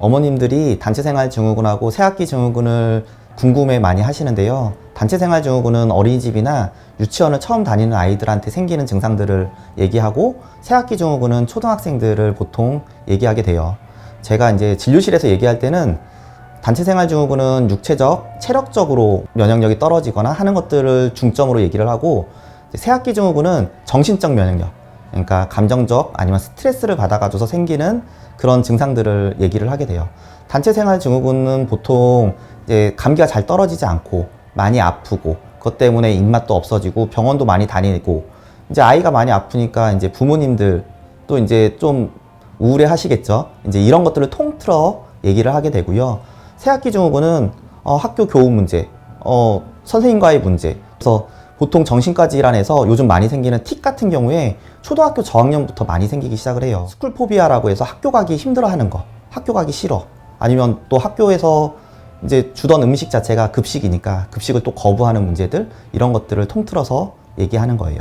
어머님들이 단체생활 증후군하고 새학기 증후군을 궁금해 많이 하시는데요. 단체생활 증후군은 어린이집이나 유치원을 처음 다니는 아이들한테 생기는 증상들을 얘기하고 새학기 증후군은 초등학생들을 보통 얘기하게 돼요. 제가 이제 진료실에서 얘기할 때는 단체생활 증후군은 육체적, 체력적으로 면역력이 떨어지거나 하는 것들을 중점으로 얘기를 하고 이제 새학기 증후군은 정신적 면역력, 그러니까 감정적 아니면 스트레스를 받아가지고서 생기는 그런 증상들을 얘기를 하게 돼요. 단체 생활 증후군은 보통 이제 감기가 잘 떨어지지 않고 많이 아프고 그것 때문에 입맛도 없어지고 병원도 많이 다니고 이제 아이가 많이 아프니까 이제 부모님들 또 이제 좀 우울해 하시겠죠. 이제 이런 것들을 통틀어 얘기를 하게 되고요. 새학기 증후군은 어, 학교 교우 문제, 어, 선생님과의 문제. 그래서 보통 정신과 질환에서 요즘 많이 생기는 틱 같은 경우에 초등학교 저학년부터 많이 생기기 시작을 해요. 스쿨 포비아라고 해서 학교 가기 힘들어 하는 거. 학교 가기 싫어. 아니면 또 학교에서 이제 주던 음식 자체가 급식이니까 급식을 또 거부하는 문제들 이런 것들을 통틀어서 얘기하는 거예요.